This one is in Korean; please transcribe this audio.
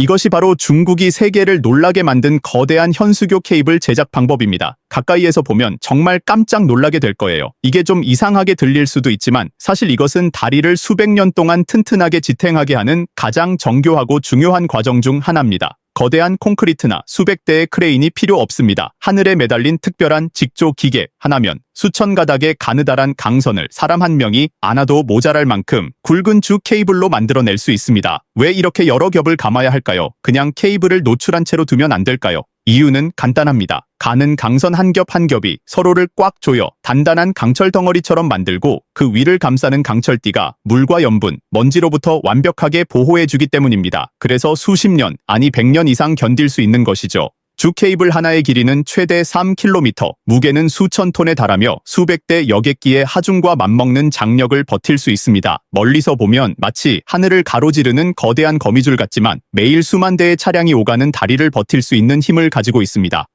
이것이 바로 중국이 세계를 놀라게 만든 거대한 현수교 케이블 제작 방법입니다. 가까이에서 보면 정말 깜짝 놀라게 될 거예요. 이게 좀 이상하게 들릴 수도 있지만 사실 이것은 다리를 수백 년 동안 튼튼하게 지탱하게 하는 가장 정교하고 중요한 과정 중 하나입니다. 거대한 콘크리트나 수백 대의 크레인이 필요 없습니다. 하늘에 매달린 특별한 직조 기계 하나면 수천 가닥의 가느다란 강선을 사람 한 명이 안아도 모자랄 만큼 굵은 주 케이블로 만들어낼 수 있습니다. 왜 이렇게 여러 겹을 감아야 할까요? 그냥 케이블을 노출한 채로 두면 안 될까요? 이유는 간단합니다. 가는 강선 한 겹 한 겹이 서로를 꽉 조여 단단한 강철 덩어리처럼 만들고 그 위를 감싸는 강철띠가 물과 염분, 먼지로부터 완벽하게 보호해주기 때문입니다. 그래서 수십 년, 아니 100년 이상 견딜 수 있는 것이죠. 주 케이블 하나의 길이는 최대 3km, 무게는 수천 톤에 달하며 수백 대 여객기의 하중과 맞먹는 장력을 버틸 수 있습니다. 멀리서 보면 마치 하늘을 가로지르는 거대한 거미줄 같지만 매일 수만 대의 차량이 오가는 다리를 버틸 수 있는 힘을 가지고 있습니다.